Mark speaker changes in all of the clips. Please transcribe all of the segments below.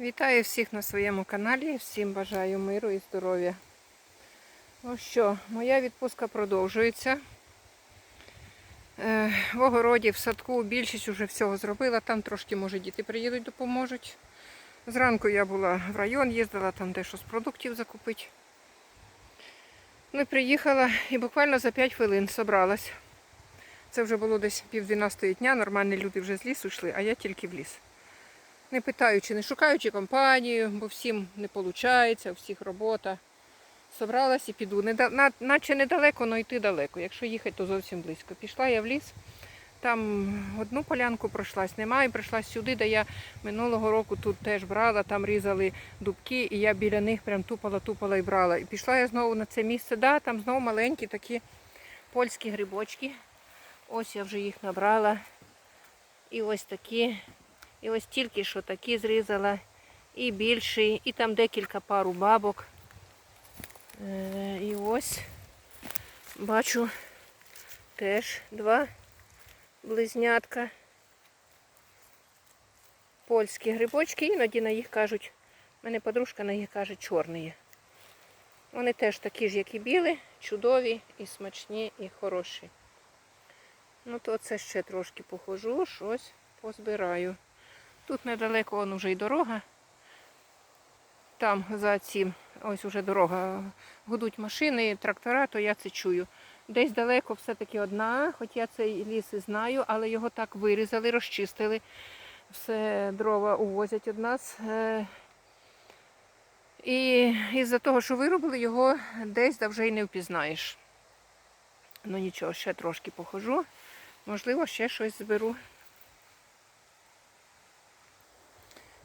Speaker 1: Вітаю всіх на своєму каналі. Всім бажаю миру і здоров'я. Ну що, моя відпустка продовжується. Е, В огороді, в садку більшість вже всього зробила. Там трошки, може, діти приїдуть, допоможуть. Зранку я була в район, їздила там дещо з продуктів закупити. Ну, приїхала і буквально за 5 хвилин собралась. Це вже було десь пів 12 дня, нормальні люди вже з лісу йшли, а я тільки в ліс. Не питаючи, не шукаючи компанію, бо всім не виходить, у всіх робота. Собралась і піду. На- Наче недалеко, але йти далеко. Якщо їхати, то зовсім близько. Пішла я в ліс, там одну полянку пройшлась, немає, прийшла сюди, де я минулого року тут теж брала, там різали дубки, і я біля них прям тупала, тупала і брала. І пішла я знову на це місце, да, там знову маленькі такі польські грибочки. Ось я вже їх набрала. І ось такі. І ось тільки що такі зрізала. І більший, і там декілька пару бабок. Е, І ось бачу теж два близнятка. Польські грибочки, іноді на їх кажуть, мене подружка на їх каже чорні. Вони теж такі ж, як і білі, чудові, і смачні, і хороші. Ну то це ще трошки похожу, щось позбираю. Тут недалеко вон уже й дорога. Там за цим, ось уже дорога, гудуть машини, трактора, то я це чую. Десь далеко все-таки одна, хоч я цей ліс і знаю, але його так вирізали, розчистили. Все дрова увозять від нас. Е, І із-за того, що виробили, його десь да вже й не впізнаєш. Ну нічого, ще трошки похожу. Можливо, ще щось зберу.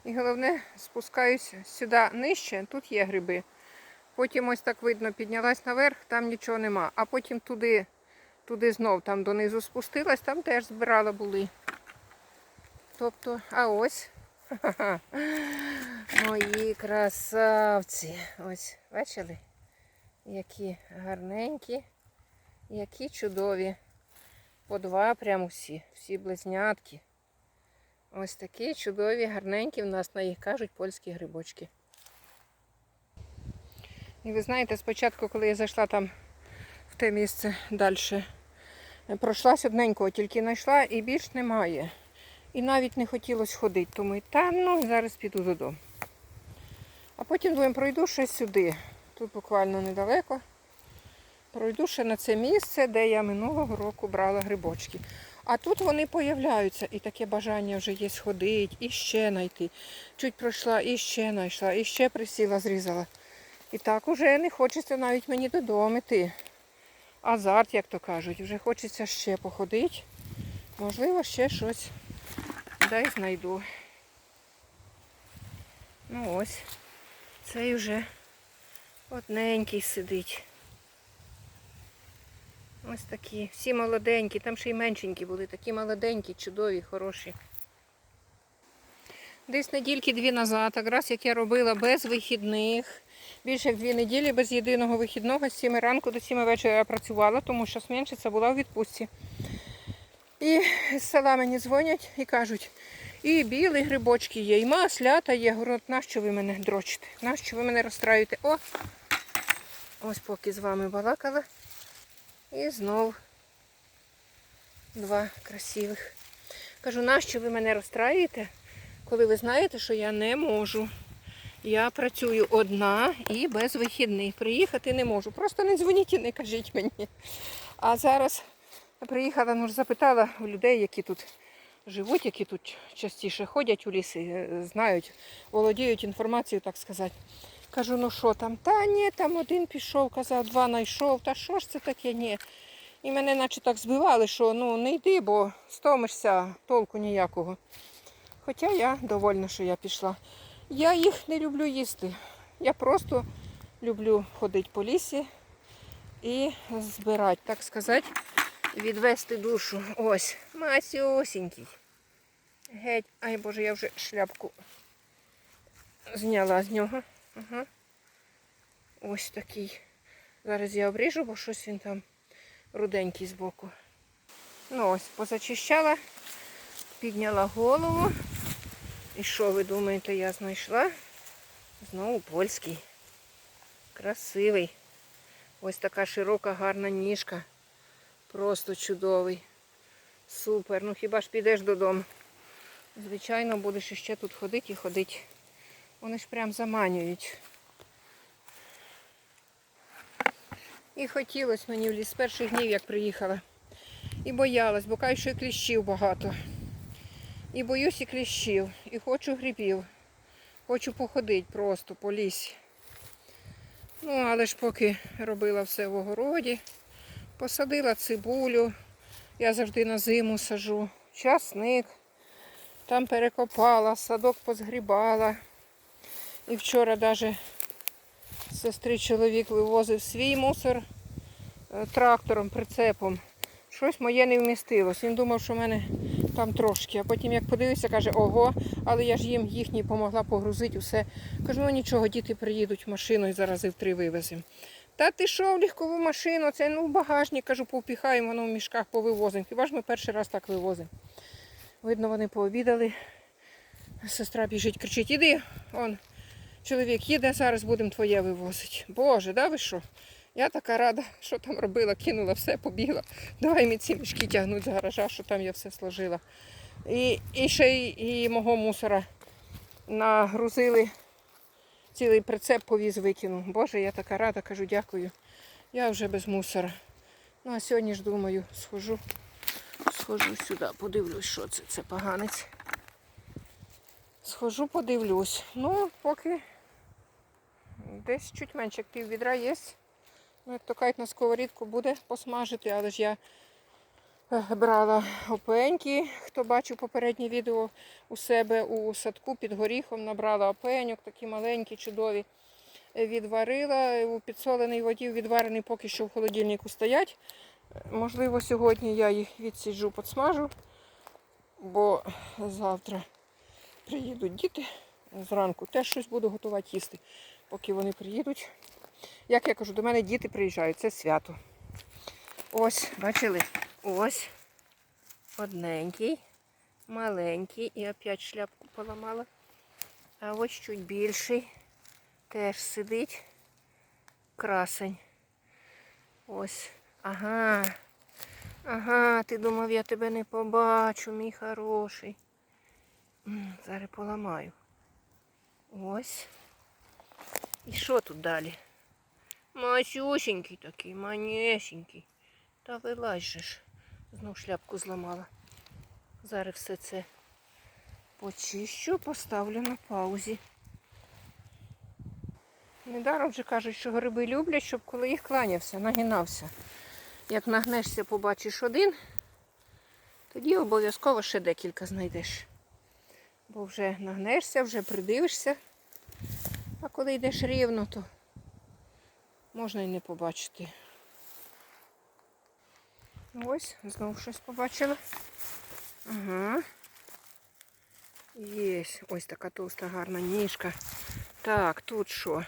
Speaker 1: І головне, спускаюсь сюди нижче, тут є гриби. Потім ось так видно, піднялась наверх, там нічого нема. А потім туди, туди знов там донизу спустилась, там теж збирала були. Тобто, а ось. ха-ха, Мої красавці. Ось, бачили? Які гарненькі, які чудові. По два прям усі, всі близнятки. Ось такі чудові, гарненькі в нас на їх кажуть польські грибочки. І ви знаєте, спочатку, коли я зайшла там в те місце далі, пройшлась одненького, тільки знайшла і більш немає. І навіть не хотілося ходити, тому і та ну зараз піду додому. А потім думаю, пройду ще сюди. Тут буквально недалеко. Пройду ще на це місце, де я минулого року брала грибочки. А тут вони появляються, і таке бажання вже є сходити, і ще знайти. Чуть пройшла, і ще знайшла, і ще присіла, зрізала. І так уже не хочеться навіть мені додому йти. Азарт, як то кажуть, вже хочеться ще походити. Можливо, ще щось дай знайду. Ну ось, цей вже одненький сидить. Ось такі, всі молоденькі, там ще й меншенькі були, такі молоденькі, чудові, хороші. Десь недільки дві назад, якраз як я робила без вихідних, більше як дві неділі без єдиного вихідного, з 7 ранку до 7 вечора я працювала, тому що сменшиця була у відпустці. І з села мені дзвонять і кажуть, і білі грибочки є, і маслята є. Говорю, нащо ви мене дрочите? Нащо ви мене розстраюєте? О! Ось поки з вами балакала. І знов два красивих. Кажу, нащо ви мене розстраюєте, коли ви знаєте, що я не можу. Я працюю одна і без вихідних. Приїхати не можу. Просто не дзвоніть і не кажіть мені. А зараз приїхала, ну ж запитала у людей, які тут живуть, які тут частіше ходять у ліси, е, знають, володіють інформацією, так сказати. Кажу, ну що там? Та ні, там один пішов, казав, два знайшов. Та що ж це таке? Ні. І мене наче так збивали, що ну не йди, бо стомишся, толку ніякого. Хоча я довольна, що я пішла. Я їх не люблю їсти. Я просто люблю ходити по лісі і збирати, так сказати, відвести душу. Ось, масюсінький. Геть, ай боже, я вже шляпку зняла з нього. Ага. Ось такий. Зараз я обріжу, бо щось він там руденький збоку. Ну ось, позачищала, підняла голову. І що ви думаєте, я знайшла? Знову польський. Красивий. Ось така широка, гарна ніжка. Просто чудовий. Супер. Ну хіба ж підеш додому? Звичайно, будеш іще тут ходити і ходити. Вони ж прям заманюють. І хотілося мені в ліс з перших днів, як приїхала. І боялась, бо кажуть, що і кліщів багато. І боюсь і кліщів, і хочу грибів. Хочу походити просто по лісі. Ну, але ж поки робила все в огороді, посадила цибулю, я завжди на зиму сажу, часник, там перекопала, садок позгрібала. І вчора навіть сестри чоловік вивозив свій мусор е, трактором, прицепом. Щось моє не вмістилось. Він думав, що в мене там трошки. А потім як подивився, каже, ого, але я ж їм їхній допомогла погрузити усе. Кажу, ну нічого, діти приїдуть і зараз і в три вивеземо. Та ти що в легкову машину? Це ну в багажник, кажу, повпіхаємо, воно в мішках повивозимо. Хіба ж ми перший раз так вивозимо? Видно, вони пообідали. Сестра біжить, кричить, іди, он, чоловік їде, зараз будемо твоє вивозити. Боже, да ви що? Я така рада, що там робила, кинула все, побігла. Давай мені ці мішки тягнуть з гаража, що там я все сложила. І, і ще й і мого мусора нагрузили, цілий прицеп повіз викинув. Боже, я така рада, кажу, дякую. Я вже без мусора. Ну а сьогодні ж думаю, схожу, схожу сюди, подивлюсь, що це, це поганець. Схожу, подивлюсь. Ну, поки десь чуть менше, як пів відра є. Ну, як то кажуть, на сковорідку буде посмажити, але ж я е, брала опеньки, хто бачив попереднє відео у себе у садку під горіхом, набрала опеньок, такі маленькі, чудові. Е, Відварила у підсоленій воді, відварений поки що в холодильнику стоять. Можливо, сьогодні я їх відсіджу, підсмажу, бо завтра приїдуть діти зранку. Теж щось буду готувати їсти, поки вони приїдуть. Як я кажу, до мене діти приїжджають, це свято. Ось, бачили? Ось одненький, маленький і опять шляпку поламала. А ось чуть більший. Теж сидить. Красень. Ось. Ага. Ага, ти думав, я тебе не побачу, мій хороший. Зараз поламаю. Ось. І що тут далі? Масюсенький такий, манесенький. Та вилазь же ж. Знов шляпку зламала. Зараз все це почищу, поставлю на паузі. Недаром же кажуть, що гриби люблять, щоб коли їх кланявся, нагинався. Як нагнешся, побачиш один, тоді обов'язково ще декілька знайдеш. Бо вже нагнешся, вже придивишся. А коли йдеш рівно, то можна і не побачити. Ось, знову щось побачила. Ага. Є. Ось така товста гарна ніжка. Так, тут що?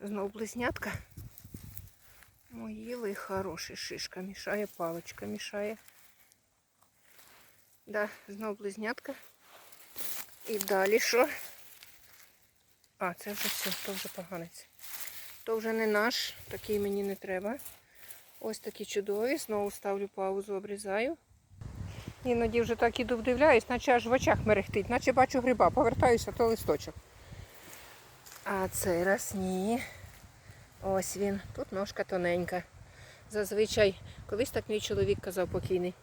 Speaker 1: Знов близнятка. Мої ви хороші шишка. Мішає, паличка мішає. Да, знов близнятка. І далі що? А, це вже все, то вже поганець. То вже не наш, такий мені не треба. Ось такі чудові. Знову ставлю паузу, обрізаю. Іноді вже так іду вдивляюсь, наче аж в очах мерехтить, наче бачу гриба, повертаюся, то листочок. А цей раз ні. Ось він. Тут ножка тоненька. Зазвичай, колись так мій чоловік казав покійний.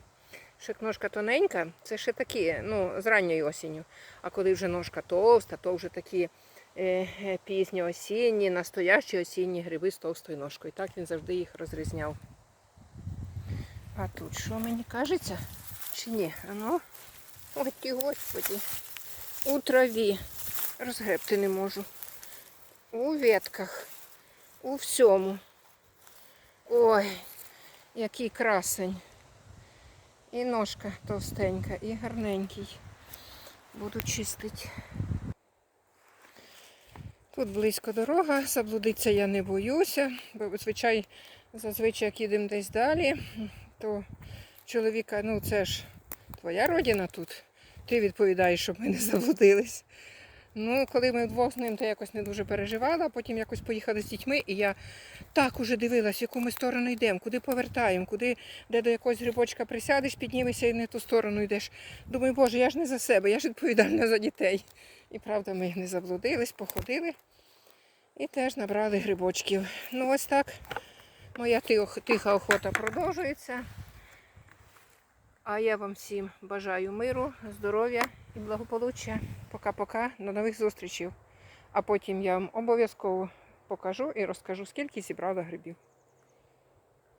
Speaker 1: Як ножка тоненька, це ще такі, ну, з ранньої осінню. А коли вже ножка товста, то вже такі е, е, пізні осінні, настоящі осінні гриби з товстою ножкою. Так він завжди їх розрізняв. А тут що мені кажеться? Чи ні? А ну, ті господі. У траві. Розгребти не можу. У ветках. У всьому. Ой, який красень. І ножка товстенька, і гарненький. Буду чистити. Тут близько дорога, заблудитися я не боюся, бо звичай, зазвичай як їдемо десь далі, то чоловіка, ну це ж твоя родина тут, ти відповідаєш, щоб ми не заблудились. Ну, коли ми вдвох з ним, то якось не дуже переживала, потім якось поїхали з дітьми, і я так уже дивилась, яку ми сторону йдемо, куди повертаємо, куди, де до якогось грибочка присядеш, піднімешся і не ту сторону йдеш. Думаю, боже, я ж не за себе, я ж відповідальна за дітей. І правда, ми не заблудились, походили і теж набрали грибочків. Ну, ось так. Моя тиха охота продовжується. А я вам всім бажаю миру, здоров'я і благополуччя. Пока-пока, до нових зустрічей. А потім я вам обов'язково покажу і розкажу, скільки зібрала грибів.